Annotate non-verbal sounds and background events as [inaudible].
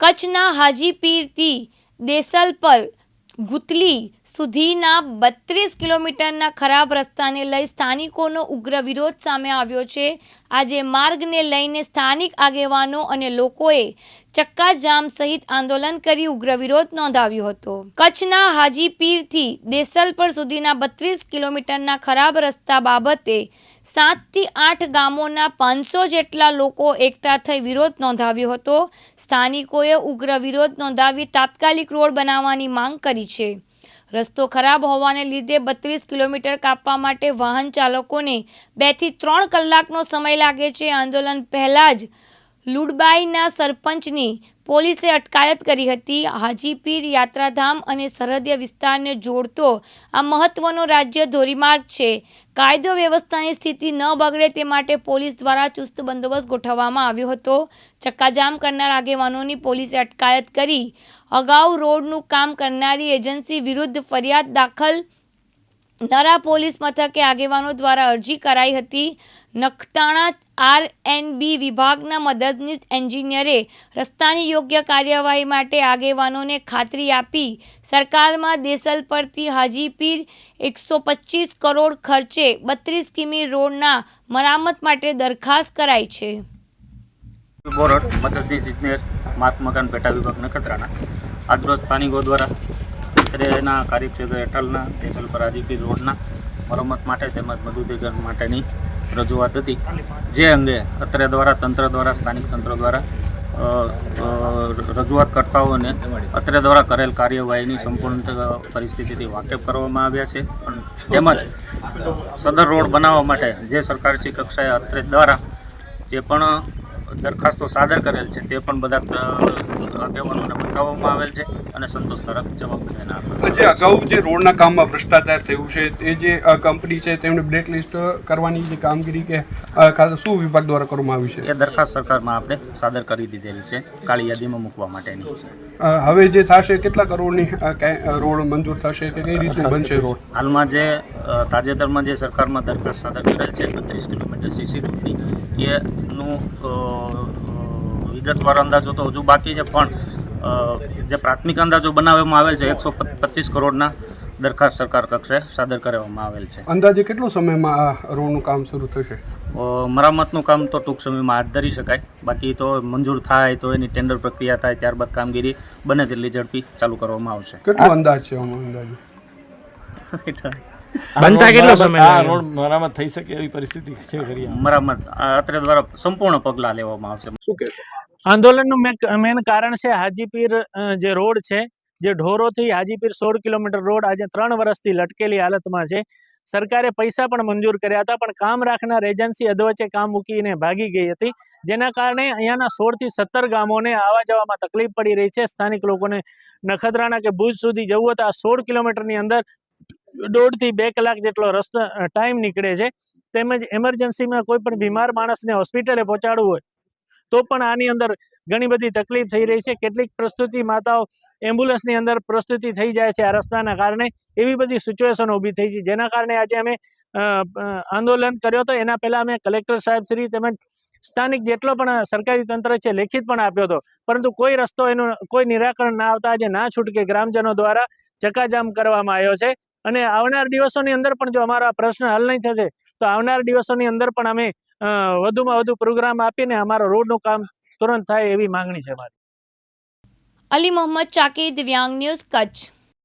કચ્છના હાજીપીરથી દેસલ પર ગુતલી સુધીના બત્રીસ કિલોમીટરના ખરાબ રસ્તાને લઈ સ્થાનિકોનો ઉગ્ર વિરોધ સામે આવ્યો છે. આજે માર્ગને લઈને સ્થાનિક આગેવાનો અને લોકોએ ચક્કાજામ સહિત આંદોલન કરી ઉગ્ર વિરોધ નોંધાવ્યો હતો. કચ્છના હાજીપીરથી દેસલપર સુધીના બત્રીસ કિલોમીટરના ખરાબ રસ્તા બાબતે સાતથી આઠ ગામોના પાંચસો જેટલા લોકો એકઠા થઈ વિરોધ નોંધાવ્યો હતો. સ્થાનિકોએ ઉગ્ર વિરોધ નોંધાવી તાત્કાલિક રોડ બનાવવાની માંગ કરી છે. રસ્તો ખરાબ હોવાને લીધે બત્રીસ કિલોમીટર કાપવા માટે વાહન ચાલકોને બેથી ત્રણ કલાકનો સમય લાગે છે. આંદોલન પહેલાં જ લુડબાઈના સરપંચની પોલીસે અટકાયત કરી હતી. હાજીપીર યાત્રાધામ અને સરહદીય વિસ્તારને જોડતો આ મહત્વનો રાજ્ય ધોરીમાર્ગ છે. કાયદો વ્યવસ્થાની સ્થિતિ ન બગડે તે માટે પોલીસ દ્વારા ચુસ્ત બંદોબસ્ત ગોઠવવામાં આવ્યો હતો. ચક્કાજામ કરનાર આગેવાનોની પોલીસે અટકાયત કરી. અગાઉ રોડનું કામ કરનારી એજન્સી વિરુદ્ધ ફરિયાદ દાખલ નરા પોલીસ મથકે આગેવાનો દ્વારા અરજી કરાઈ હતી. નખતાણા આર એન બી વિભાગના મદદનીશ એન્જિનિયરે રસ્તાની યોગ્ય કાર્યવાહી માટે આગેવાનોને ખાતરી આપી સરકારમાં દેસલ પરથી હાજીપીર એકસો પચીસ કરોડ ખર્ચે બત્રીસ કિમી રોડના મરામત માટે દરખાસ્ત કરાઈ છે. મદદનીશ ઇજનેર, માત મકાન પેટા વિભાગ નખત્રાણા. આજરોજ સ્થાનિકો દ્વારા અત્રેના કાર્યક્ષેત્ર હેઠળના કેસલ પર આજીપી રોડના મરમ્મત માટે તેમજ મધુદેગર માટેની રજૂઆત હતી. જે અંગે અત્રે દ્વારા તંત્ર દ્વારા સ્થાનિક તંત્ર દ્વારા અ, અ, રજૂઆત કરતાઓને અત્રે દ્વારા કરેલ કાર્યવાહીની સંપૂર્ણ પરિસ્થિતિથી વાકેફ કરવામાં આવ્યા છે. પણ તેમજ સદર રોડ બનાવવા માટે જે સરકારશ્રી કક્ષાએ અત્રે દ્વારા જે પણ દરખાસ્તો સાદર કરેલ છે તે પણ બધા આગેવાનોને બતાવવામાં આવેલ છે અને સંતોષકારક જવાબ બધાને જે અગાઉ જે રોડના કામમાં ભ્રષ્ટાચાર થયું છે એ જે કંપની છે તેમને બ્લેકલિસ્ટ કરવાની જે કામગીરી કે શું વિભાગ દ્વારા કરવામાં આવી છે? એ દરખાસ્ત સરકારમાં આપણે સાદર કરી દીધેલી છે કાળી યાદીમાં મૂકવા માટેની. હવે જે થશે કેટલા કરોડની રોડ મંજૂર થશે કે કઈ રીતનું બનશે રોડ? હાલમાં જે તાજેતરમાં જે સરકારમાં દરખાસ્ત સાદર કરેલ છે બત્રીસ કિલોમીટર સીસી રોડની એનું અ, વિગતવાર અંદાજો તો હજુ બાકી છે પણ જે પ્રાથમિક અંદાજો બનાવવામાં આવેલ છે એકસો પચીસ કરોડના દરખાસ્ત સરકાર કક્ષે સાદર કરવામાં આવેલ છે. અંદાજે કેટલો સમયમાં આ રોડનું કામ શરૂ થશે? મરામતનું કામ તો ટૂંક સમયમાં હાથ ધરી શકાય. બાકી તો મંજૂર થાય તો એની ટેન્ડર પ્રક્રિયા થાય ત્યારબાદ કામગીરી બને તેટલી ઝડપી ચાલુ કરવામાં આવશે. કેટલો અંદાજ છે અંદાજે? [laughs] બનતા કેટલો સમય રોડ મરામત થઈ શકે એવી પરિસ્થિતિ છે ખરી મરામત અત્રે દ્વારા સંપૂર્ણ પગલાં લેવામાં આવશે. શું કહેશો? આંદોલનનું મેન કારણ છે હાજીપીર જે રોડ છે જે ઢોરોથી હાજીપીર સોળ કિલોમીટર રોડ આજે ત્રણ વર્ષથી લટકેલી હાલતમાં છે. સરકારે પૈસા પણ મંજૂર કર્યા હતા પણ કામ રાખનાર એજન્સી અધવચ્ચે કામ મૂકીને ભાગી ગઈ હતી. જેના કારણે અહીંયાના સોળથી સત્તર ગામોને આવવા જવામાં તકલીફ પડી રહી છે. સ્થાનિક લોકોને નખત્રાણા કે ભુજ સુધી જવું હતું આ સોળ કિલોમીટરની અંદર દોઢથી બે કલાક જેટલો રસ્તો ટાઈમ નીકળે છે. તેમજ એમરજન્સીમાં કોઈ પણ બીમાર માણસને હોસ્પિટલે પહોંચાડવું હોય, તો પણ આની અંદર ઘણી બધી તકલીફ થઈ રહી છે. કેટલીક પ્રસ્તુતિ માતાઓ એમ્બ્યુલન્સની અંદર પ્રસ્તુતિ થઈ જાય છે આ રસ્તાના કારણે. એવી બધી સિચ્યુએશન ઊભી થઈ છે. જેના કારણે આજે અમે આંદોલન કર્યો હતો. એના પહેલાં અમે કલેક્ટર સાહેબ શ્રી તેમજ સ્થાનિક જેટલો પણ સરકારી તંત્ર છે, લેખિત પણ આપ્યો હતો. પરંતુ કોઈ રસ્તો એનું, કોઈ નિરાકરણ ના આવતા આજે ના છૂટકે ગ્રામજનો દ્વારા ચકાજામ કરવામાં આવ્યો છે. અને આવનાર દિવસોની અંદર પણ જો અમારો પ્રશ્ન હલ નહીં થશે, તો આવનાર દિવસોની અંદર પણ અમે વધુમાં વધુ પ્રોગ્રામ આપીને અમારો રોડનું કામ તુરંત થાય એવી માંગણી છે અમારી. અલી મોહમ્મદ ચાકી દિવ્યાંગ ન્યૂઝ કચ્છ.